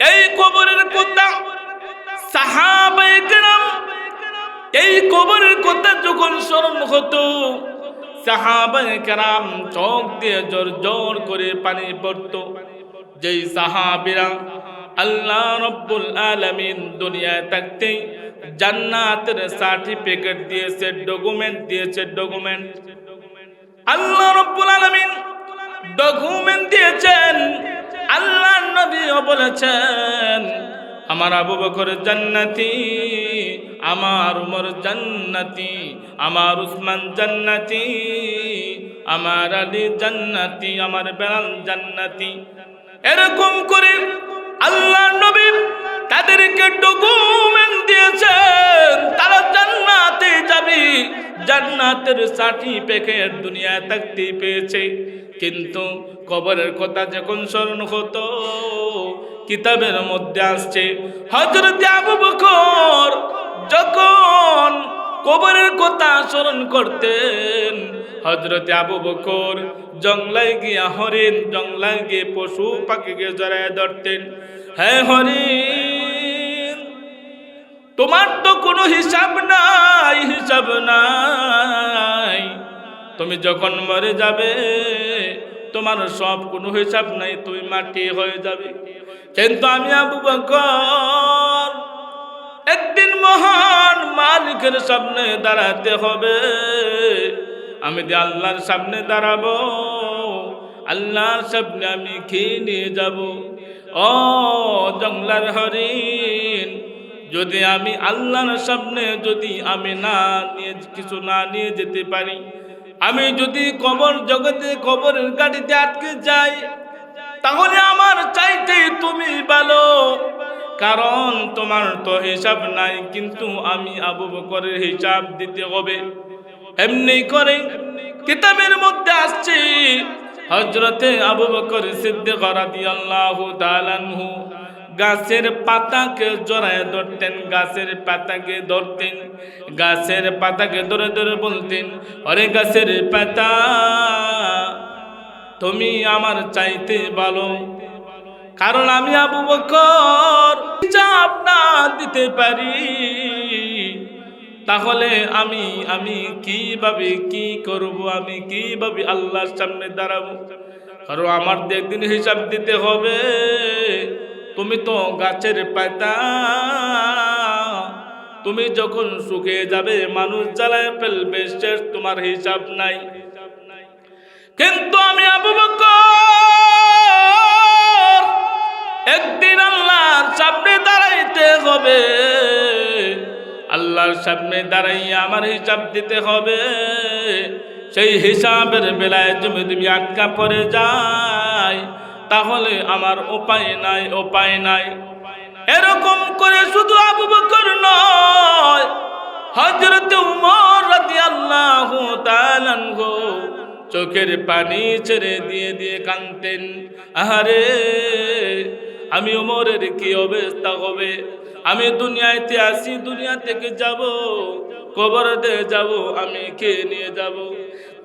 এই কবরের কথা সাহাবাই কেরাম, এই কবরের কথা যখন স্মরণ হতো সাহাবাই কেরাম চোখ দিয়ে জোর জোর করে পানি পড়তো। যেই সাহাবিরা আল্লাহ রব্বুল আলামিন দুনিয়ায় থাকতেই জান্নাতের সার্টিফিকেট দিয়েছে, ডকুমেন্ট দিয়েছে, ডকুমেন্ট। আল্লাহ রব্বুল আলামিন ডকুমেন্ট দিয়েছেন। বলেছেন, আমার আবু বকর জান্নাতি, আমার উমর জান্নাতি, আমার উসমান জান্নাতি, আমার আলী জান্নাতি, আমার বেলাল জান্নাতি। এরকম করে আল্লাহ নবী তাদেরকে ডকুমেন্ট দিয়েছেন, তারা জান্নাতে যাবে, জান্নাতের সার্টিফিকেট দুনিয়ায় থাকতে পেয়েছে কিন্তু কবরের কথা যখন স্মরণ হতো কিতাবের মধ্যে আসছে। হজরত আবু বকর যখন কবরের কথা স্মরণ করতেন হজরতে আবু বকর জংলায় গিয়া হরিণ জংলায় গিয়ে পশু পাখিকে জড়ায় ধরতেন। হ্যাঁ হরিণ, তোমার তো কোনো হিসাব নাই হিসাব নাই। তুমি যখন মরে যাবে তোমার সব কোনো হিসাব নাই, তুমি মাটি হয়ে যাবে। কিন্তু আমি আবু বকর, একদিন মহান মালিকের সামনে দাঁড়াতে হবে। আমি যে আল্লাহর সামনে দাঁড়াবো, আল্লাহর সামনে আমি খেয়ে নিয়ে যাব? ও জংলার হরিণ, যদি আমি আল্লাহর সামনে যদি আমি না নিয়ে, কিছু না নিয়ে যেতে পারি আমি যদি কবর জগতে কবরের গাড়িতে আটকে যাই, তাহলে আমার চাইতে তুমি ভালো। কারণ তোমার তো হিসাব নাই, কিন্তু আমি আবু বকরের হিসাব দিতে হবে। এমনি করে কিতাবের মধ্যে আসছে হজরতে আবু বকর সিদ্দিক রাদিয়াল্লাহু তাআলাহু গাছের পাতাকে জড়ায় ধরতেন, গাছের পাতাকে ধরতেন, গাছের পাতাকে ধরে ধরে বলতেন, অরে গাছের পাতা, তুমি আমার চাইতে ভালো। কারণ আমি আবু বকর না দিতে পারি। তাহলে আমি আমি কীভাবে কি করব? আমি কীভাবে আল্লাহর সামনে দাঁড়াবো? কারণ আমার একদিন হিসাব দিতে হবে। তুমি তো গাছের পাতা। তুমি যখন শুকিয়ে যাবে, মানুষ জ্বালায় ফেলবে, শেষ তোমার হিসাব নাই। কিন্তু আমি আবু বকর, একদিন আল্লাহর সামনে দাঁড়াইতে হবে। আল্লাহর সামনে দাঁড়াইয়া আমার হিসাব দিতে হবে। সেই হিসাবের বেলায় তুমি তুমি আটকা পড়ে যায়। তাহলে আমার উপায় নাই উপায় নাই। এরকম করে শুধু আবু বকর নয় হজরত উমর রাদিয়াল্লাহু তাআলা চোখের পানি ছেড়ে দিয়ে দিয়ে কানতেন আহারে, আমি উমরের কি অবস্থা হবে? আমি দুনিয়াতে আসি দুনিয়া থেকে যাব কবরতে যাব, আমি কে নিয়ে যাব।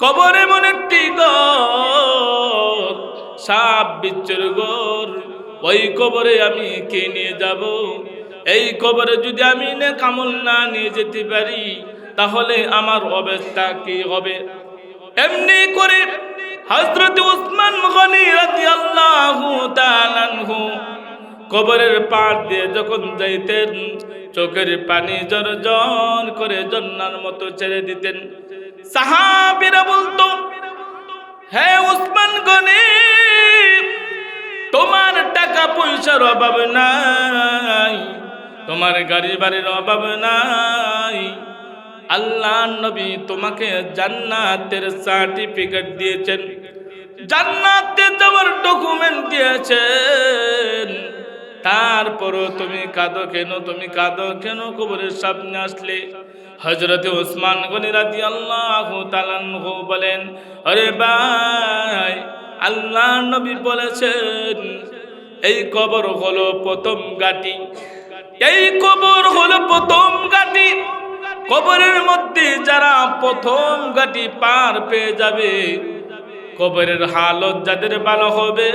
কবরে মনে ঘর সাপ বিচ্ছুর ঘর ওই কবরে আমি কে নিয়ে যাব? এই কবরে যদি আমি না কামল না নিয়ে যেতে পারি, তাহলে আমার অবস্থা কি হবে? এমনি করে হজরত উসমান গনি রাদিয়াল্লাহু তাআলা আনহু কবরের পাড় দিয়ে যখন যাইতেন, চোখের পানি জর জর করে জন্নার মতো ছেড়ে দিতেন। সাহাবীরা বলতো হে উসমান গনি, তোমার টাকা পয়সার অভাব নাই, তোমার গাড়ি বাড়ির অভাব নাই। আল্লাহ নবী তোমাকে জান্নাতের সার্টিফিকেট দিয়েছেন। জান্নাতে যাওয়ার ডকুমেন্ট দিয়েছেন। তারপরও তুমি কাঁদো কেন? তুমি কাঁদো কেন? কবরের সামনে আসলে হজরতে ওসমান গনি রাজি আল্লাহ তালানহু বলেন, আরে ভাই আল্লাহ নবী বলেছেন, এই কবর হলো প্রথম গাটি এই কবর হলো প্রথম গাটি কবরের মধ্যে যারা প্রথম গাটি পার পেয়ে যাবে, কবরের হালত যাদের ভালো হবে,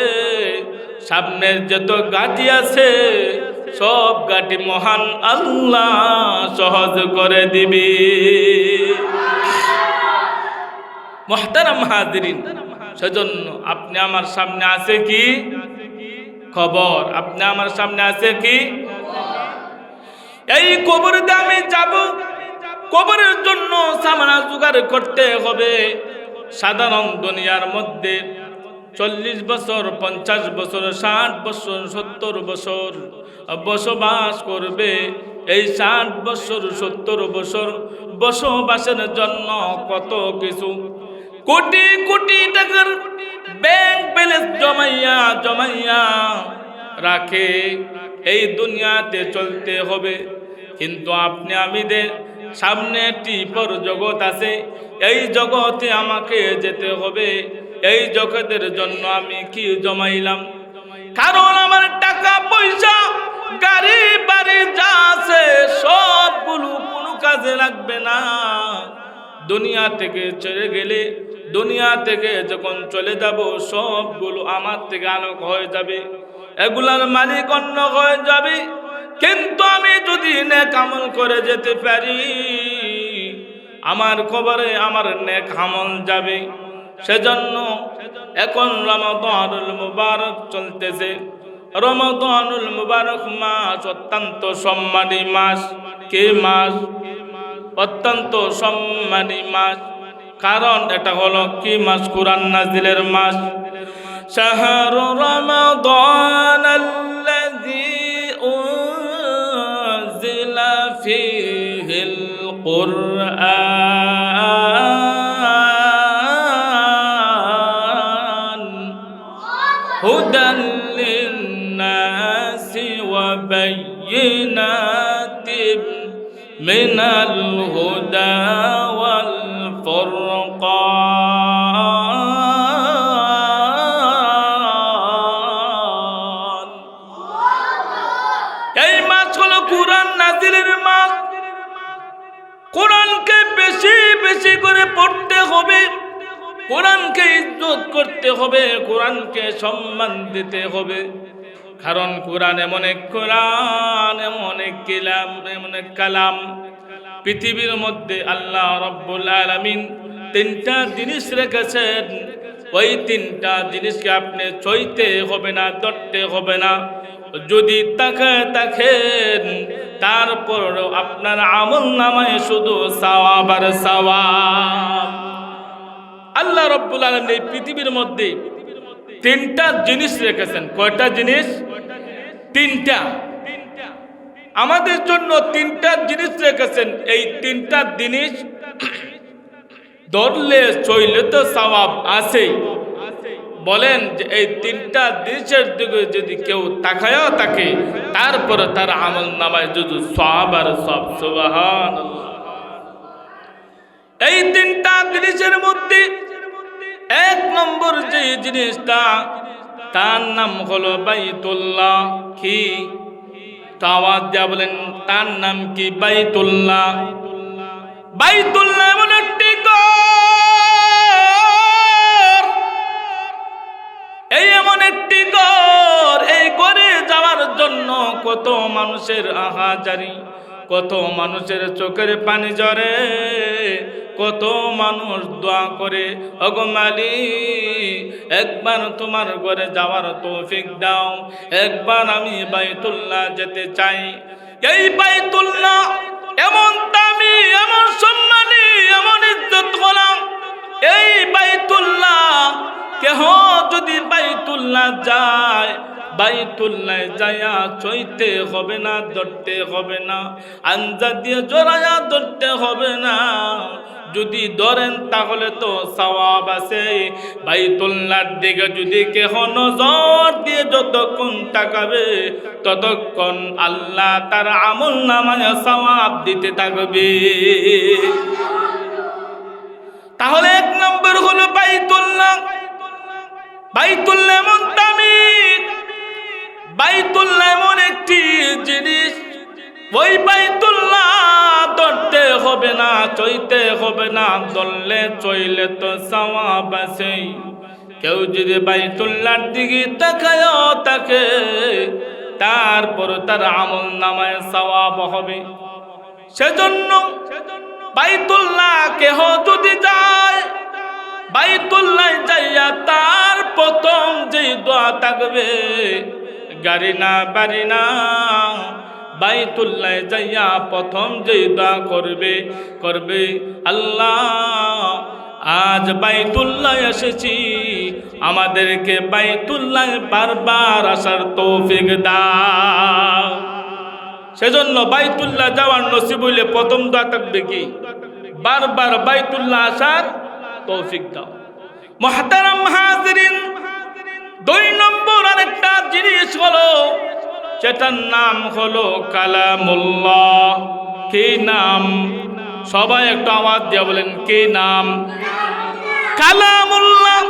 সামনের যত গাটি আছে সব গাটি মহান আল্লাহ সহজ করে দিবি। মহতারাম হাজরিন, সেজন্য আপনি আমার সামনে আছে কি? খবর। আপনি আমার সামনে আছে কি? এই কবরতে আমি যাব। কবরের জন্য সামানা জোগাড় করতে হবে। সাধারণ দুনিয়ার মধ্যে চল্লিশ বছর, পঞ্চাশ বছর, ষাট বছর, সত্তর বছর বসবাস করবে। এই ষাট বছর, সত্তর বছর বসবাসের জন্য কত কিছু? কোটি কোটি টাকার ব্যাংক ব্যালেন্স জমাইয়া জমাইয়া রাখে। এই দুনিয়াতে চলতে হবে। কিন্তু আপনি আমি দে সামনে একটি পর জগৎ আছে। এই জগতে আমাকে যেতে হবে। এই জগতের জন্য আমি কি জমাইলাম? কারণ আমার টাকা, পয়সা, গাড়ি, বাড়ি যা আছে, সবগুলো কোনো কাজে লাগবে না। দুনিয়া থেকে চলে গেলে, দুনিয়া থেকে যখন চলে যাব, সবগুলো আমার থেকে আলোক হয়ে যাবে। এগুলার মালিক অন্য হয়ে যাবে। কিন্তু আমি যদি নেক আমল করে যেতে পারি, আমার খবরে আমার নেক আমল যাবে। সেজন্য এখন রমাদানুল মুবারক চলতেছে। রমাদানুল মুবারক মাস অত্যন্ত সম্মানী মাস। কে মাস? অত্যন্ত সম্মানী মাস। কারণ এটা হলো কি মাস? কোরআন নাজিলের মাস। শাহর রমাদান هدى للناس وبينات من الهدى والفرقان এই মাস হলো কোরআন নাজিলের মাস কোরআনকে বেশি বেশি করে পড়তে হবে কোরআনকে ইজ্জত করতে হবে, কোরআনকে সম্মান দিতে হবে। কারণ কোরআন এমন এক কোরআন, এমন এক কিলাম, এমন এক কালাম। পৃথিবীর মধ্যে আল্লাহ রব্বুল আলামিন তিনটা জিনিস রেখেছেন। ওই তিনটা জিনিসকে আপনি চইতে হবে না, ধরতে হবে না। যদি তাকে তাকেন তারপর আপনার আমল নামায় শুধু সাওয়াব আর সাওয়াব। আল্লাহ রব্বুল আলম এই পৃথিবীর মধ্যে তিনটা জিনিস রেখেছেন। কয়টা জিনিস? তিনটা। আমাদের জন্য তিনটা জিনিস রেখেছেন। এই তিনটা জিনিস ধরলে, চইলে তো সওয়াব আছেই। বলেন যে এই তিনটা জিনিসের দিকে যদি কেউ তাকায়ও থাকে, তারপরে তার আমল নামায় যদি সব আর সব সুবাহান এই তিনটা জিনিসের মধ্যে নম্বর যে জিনিসটা, তার নাম হলো বাইতুল্লাহ। কি? তো দেওয়া বলেন, তার নাম কি বাইতুল্লাহ? বাইতুল্লাহ এমন একটি ঘর। এই এমন একটি ঘর, এই ঘরে যাওয়ার জন্য কত মানুষের আহাজারি, কত মানুষের চোখের পানি জরে কত মানুষ দোয়া করে অগমালি একবার তোমার ঘরে যাওয়ার তৌফিক দাও, একবার আমি বাইতুল্লাহ যেতে চাই। এই বাইতুল্লাহ এমন দামি, এমন সম্মানী, এমন ইজ্জত হলাম এই বাইতুল্লাহ কেহ যদি বাইতুল্লাহ যায় বাইতুল্লাহ যায়া চইতে হবে না, ধরতে হবে না। আঞ্জা দিয়ে জোড়ায়া ধরতে হবে না। যদি ধরেন তাহলে তো সওয়াব আছে। বাইতুল্লাহর দিকে যদি কেহ নজর দিয়ে যতক্ষণ তাকাবে, ততক্ষণ আল্লাহ তার আমল নামায় সওয়াব দিতে থাকবে। তাহলে এক নম্বর হলো বাইতুল্লাহ। বাইতুল্লাহ এমন দামি বাইতুল্লাহ এমন একটি জিনিস। ওই বাইতুল্লাহ ধরতে হবে না, চইতে হবে না দললে চইলে তো সওয়াব আছে। কেউ যদি বাইতুল্লার দিকে তাকায়ও তাকে, তারপর তার আমল নামায় সওয়াব হবে। সেজন্য বাইতুল্লাহ কেহ যদি যায়, বাইতুল্লাহ যাইয়া তার প্রথম যে দোয়া থাকবে গাড়ি না, বাড়ি না। বাইতুল্লাহ যাইয়া প্রথম যে দোয়া করবে করবে, আল্লাহ, আজ বাইতুল্লাহ এসেছি। আমাদেরকে বাইতুল্লাহ বারবার আসার তৌফিক দাও। সেজন্য বাইতুল্লাহ যাওয়ার নসিব হইলে প্রথম দোয়া থাকবে কি? বারবার বাইতুল্লাহ আসার তৌফিক দাও। মহতারাম হাজরিন দুই নম্বর আরেকটা জিনিস হলো সেটার নাম হলো কালামুল্লাহ। কি নাম? সবাই একটু আওয়াজ দিয়ে বলেন, কি নাম? কালামুল্লাহ।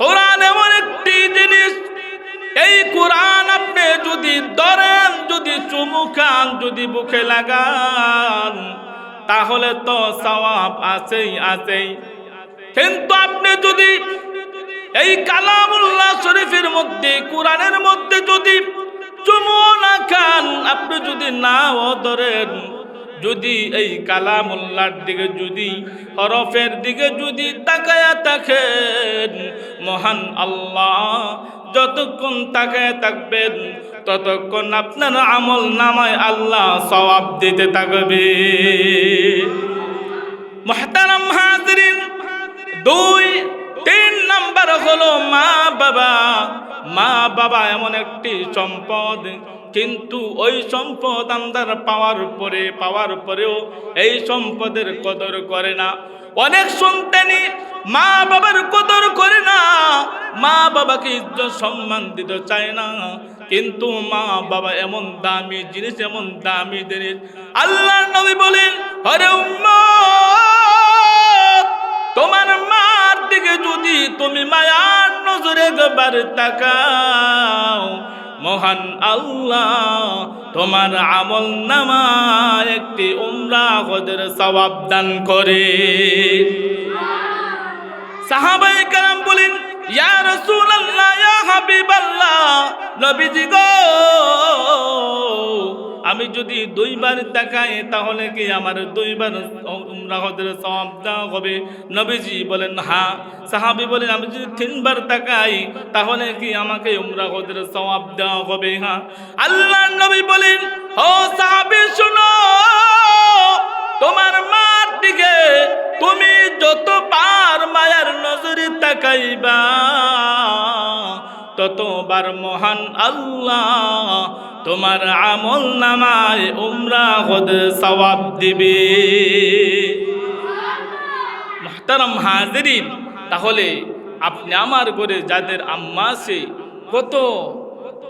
কোরআন এমন একটি জিনিস, এই কোরআন আপনি যদি ধরেন, যদি চুমুকান যদি বুকে লাগান, তাহলে তো সওয়াব আছেই আছেই। কিন্তু আপনি যদি এই কালামুল্লাহ শরীফের মধ্যে, কোরআনের মধ্যে যদি চুমু না খান, আপনি যদি নাও ধরেন, যদি এই কালামুল্লার দিকে যদি, হরফের দিকে যদি তাকায়া থাকেন, মহান আল্লাহ, যতক্ষণ তাকায় থাকবেন, ততক্ষণ আপনার আমল নামায় আল্লাহ সওয়াব দিতে থাকবে। মহতারাম হাজরিন, দুই নাম্বার হলো মা বাবা। মা বাবা এমন একটি সম্পদ, কিন্তু ওই সম্পদ আমদার পাওয়ার পরে, পাওয়ার পরেও এই সম্পদের কদর করে না। অনেক সন্তানই মা বাবার কদর করে না। মা বাবাকে ইজ্জত সম্মান দিতে চায় না। কিন্তু মা বাবা এমন দামি জিনিস, এমন দামি জিনিস। আল্লাহ নবী বলেন হরে উম্মত যদি তুমি মায়ার নজরে একবার তাকাও, মহান আল্লাহ, তোমার আমল নামা একটি উমরা হজের সবাব দান করে। সাহাবাই কালাম বলেন, ইয়া রাসূলুল্লাহ, ইয়া হাবিবাল্লাহ, নবীজি গো, আমি যদি দুইবার তাকাই, তাহলে কি আমার দুইবার উমরা হজের সওয়াব দেওয়া হবে। নবীজি বলেন হ্যাঁ সাহাবি বলেন, আমি যদি তিনবার তাকাই, তাহলে কি আমাকে উমরা হজের সওয়াব দেওয়া হবে? হ্যাঁ আল্লাহ নবী বলেন, ও সাহাবি, শুনো। তোমার মার দিকে তুমি যতবার মায়ার নজরে তাকাইবা ততবার মহান আল্লাহ, তোমার আমল নামায় উমরা হদ সওয়াব দিবে। মহতারাম হাজিরিন, তাহলে আপনি আমার ঘরে যাদের আম্মা আছে, কত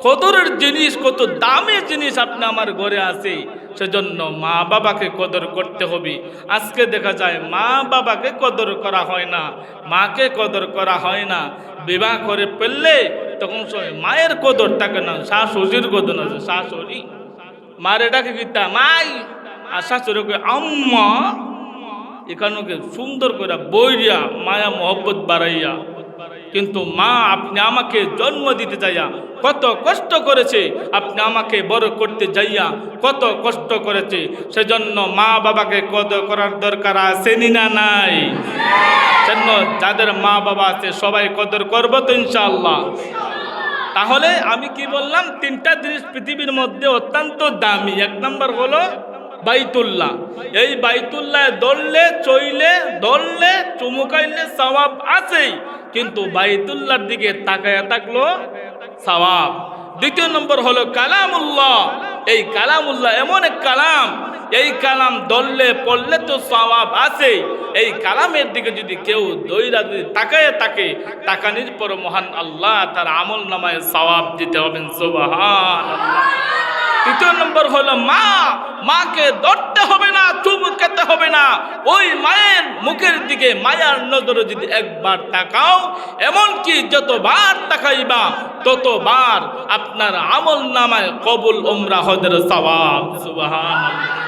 কদরের জিনিস, কত দামের জিনিস আপনি আমার ঘরে আছে, সেজন্য মা বাবাকে কদর করতে হবে। আজকে দেখা যায় মা বাবাকে কদর করা হয় না, মাকে কদর করা হয় না। বিবাহ করে ফেললে তখন মায়ের কদর থাকে না, শাশুড়ির কদর আছে, শাশুড়ি। মার ডাকে গীতা মাই। আর শাশুড়িকে আম্মা। এখানে সুন্দর করে বইরিয়া, মায়া, মোহব্বত বাড়াইয়া। কিন্তু মা, আপনি আমাকে জন্ম দিতে যাইয়া কত কষ্ট করেছে, আপনি আমাকে বড় করতে যাইয়া কত কষ্ট করেছে। সেজন্য মা বাবাকে কত করার দরকার আসেনি না নাই? জন্য যাদের মা বাবা আছে, সবাই কদর করব তো ইনশাআল্লাহ। তাহলে আমি কি বললাম? তিনটা জিনিস পৃথিবীর মধ্যে অত্যন্ত দামি। এক নম্বর হলো বাইতুল্লাহ। এই বাইতুল্লাহ দললে, চইলে, দললে চুমুকাইলে সওয়াব আছেই। কিন্তু বাইতুল্লাহর দিকে তাকায়া থাকল সওয়াব। দ্বিতীয় নম্বর হলো কালামুল্লাহ। এই কালামুল্লাহ এমন এক কালাম। এই কালাম দললে পড়লে তো স্বভাব আছে। এই কালামের দিকে যদি কেউ দৈরা যদি তাকায় তাকে তাকানির পর মহান আল্লাহ তার আমল নামায় সওয়াব দিতে হবেন। সুবহান তৃতীয় নম্বর হলো মা, মাকে ধরতে হবে না, চুমু খেতে হবে না। ওই মায়ের মুখের দিকে মায়ার নজরে যদি একবার তাকাও, এমনকি যতবার তাকাইবা, ততবার আপনার আমল নামায় কবুল ওমরা হদের সবাব সুবহানাল্লাহ।